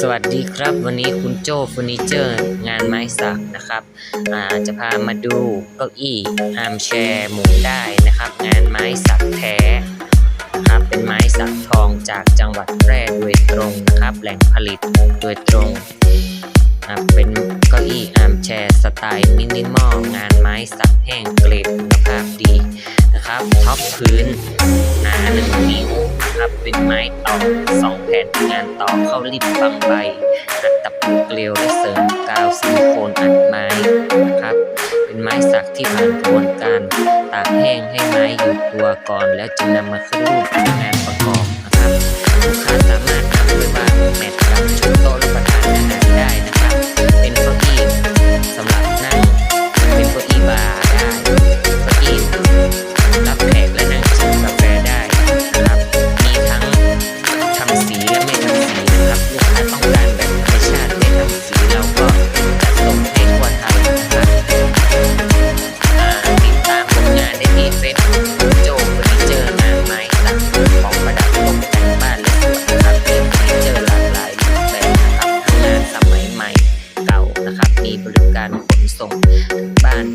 สวัสดีครับ วันนี้คุณโจ้เฟอร์นิเจอร์งานไม้สักนะครับจะพามาดูเก้าอี้อาร์มแชร์หมุนได้นะครับ งานไม้สักแท้นะครับเป็นไม้สักทองจากจังหวัดแพร่โดยตรงนะครับ แหล่งผลิตโดยตรงนะเป็นเก้าอี้อาร์มแชร์สไตล์มินิมอลงานไม้สักแห้งเกรดคุณภาพดีนะครับท็อปพื้น เป็นไม้ตอกสองแผ่นงานตอกเข้าริบบางใบหัดตะปูเกลียวและเสริมกาวซิลิโคนอัดไม้นะครับ เป็นไม้สักที่ผ่านกระบวนการตากแห้งให้ไม้อยู่ตัวก่อนแล้วจึงนำมาขึ้นรูปงาน นะครับ มีบริการขนส่งบ้าน